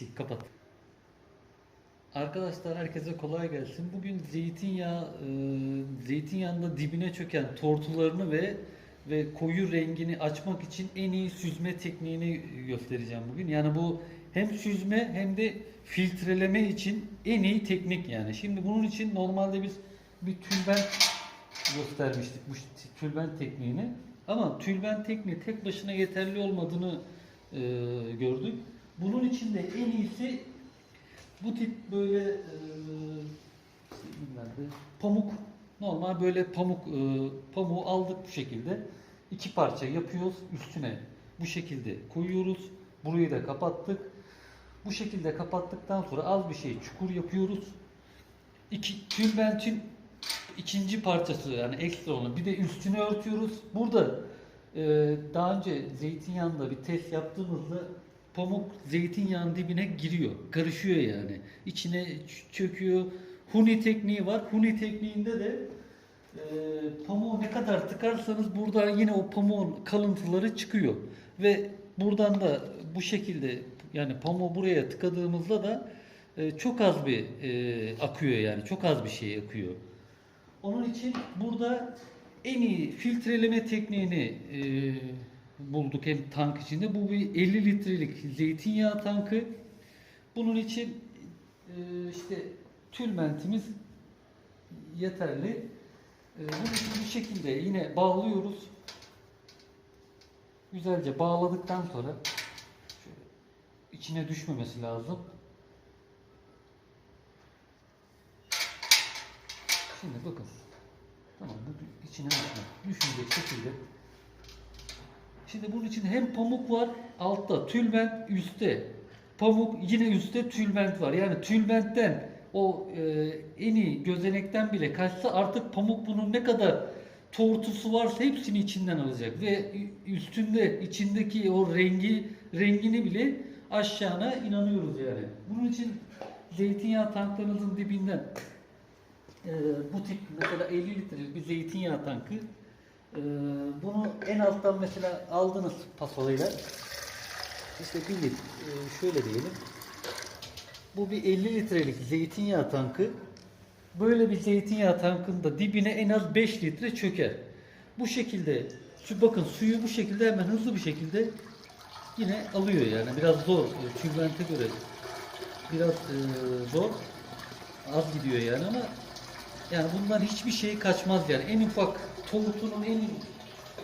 Sil, kapat. Arkadaşlar herkese kolay gelsin. Bugün zeytinyağı, e, zeytinyağında dibine çöken tortularını ve ve koyu rengini açmak için en iyi süzme tekniğini göstereceğim bugün. Yani bu hem süzme hem de filtreleme için en iyi teknik yani. Şimdi bunun için normalde biz bir tülbent göstermiştik bu tülbent tekniğini. Ama tülbent tekniği tek başına yeterli olmadığını e, gördük. Bunun için de en iyisi bu tip böyle e, pamuk normal böyle pamuk e, pamuğu aldık bu şekilde. İki parça yapıyoruz üstüne bu şekilde koyuyoruz. Burayı da kapattık. Bu şekilde kapattıktan sonra az bir şey çukur yapıyoruz. İki tülbentin ikinci parçası yani ekstra onu. Bir de üstünü örtüyoruz. Burada e, daha önce zeytinyağında bir test yaptığımızda pamuk zeytinyağının dibine giriyor. Karışıyor yani. İçine çöküyor. Huni tekniği var. Huni tekniğinde de e, pamuğu ne kadar tıkarsanız burada yine o pamuğun kalıntıları çıkıyor. Ve buradan da bu şekilde yani pamuğu buraya tıkadığımızda da e, çok az bir e, akıyor yani. Çok az bir şey akıyor. Onun için burada en iyi filtreleme tekniğini e, bulduk hem tank içinde. Bu bir 50 litrelik zeytinyağı tankı. Bunun için e, işte tülbentimiz yeterli. E, bunu bu şekilde yine bağlıyoruz. Güzelce bağladıktan sonra içine düşmemesi lazım. Şimdi bakın. Tamam bu içine düşme. Düşmeyecek şekilde. Şimdi bunun için hem pamuk var altta tülbent üstte. Pamuk yine üstte tülbent var. Yani tülbentten o e, en iyi gözenekten bile kaçsa artık pamuk bunun ne kadar tortusu varsa hepsini içinden alacak ve üstünde içindeki o rengi rengini bile aşağına inanıyoruz yani. Bunun için zeytinyağı tanklarınızın dibinden e, bu tip mesela 50 litrelik bir zeytinyağı tankı e, bunu en alttan mesela aldınız pasolayla işte bir e, şöyle diyelim. Bu bir 50 litrelik zeytinyağı tankı. Böyle bir zeytinyağı tankında dibine en az 5 litre çöker. Bu şekilde şu bakın suyu bu şekilde hemen hızlı bir şekilde yine alıyor yani. Biraz zor e, tülbente göre biraz e, zor. Az gidiyor yani ama yani bundan hiçbir şey kaçmaz yani. En ufak tohutunun en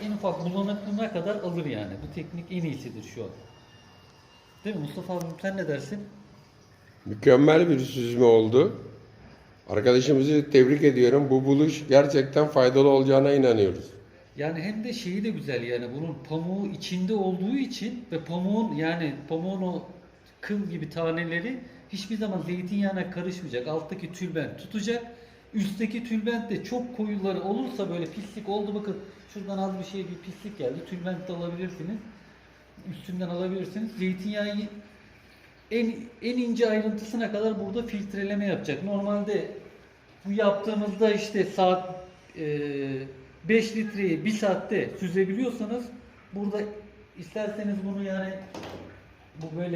en ufak bulanıklığına kadar alır yani. Bu teknik en iyisidir şu an. Değil mi Mustafa abi sen ne dersin? Mükemmel bir süzme oldu. Arkadaşımızı tebrik ediyorum. Bu buluş gerçekten faydalı olacağına inanıyoruz. Yani hem de şeyi de güzel yani bunun pamuğu içinde olduğu için ve pamuğun yani pamuğun o kıl gibi taneleri hiçbir zaman zeytinyağına karışmayacak. Alttaki tülbent tutacak. Üstteki tülbent de çok koyuları olursa böyle pislik oldu bakın şuradan az bir şey bir pislik geldi. Tülbent de alabilirsiniz. Üstünden alabilirsiniz. Zeytinyağı en en ince ayrıntısına kadar burada filtreleme yapacak. Normalde bu yaptığımızda işte saat e, 5 litreyi 1 saatte süzebiliyorsanız burada isterseniz bunu yani bu böyle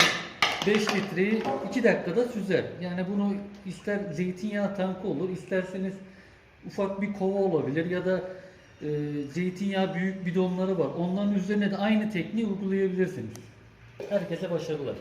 5 litreyi 2 dakikada süzer. Yani bunu ister zeytinyağı tankı olur, isterseniz ufak bir kova olabilir ya da e, zeytinyağı büyük bidonları var. Onların üzerine de aynı tekniği uygulayabilirsiniz. Herkese başarılar.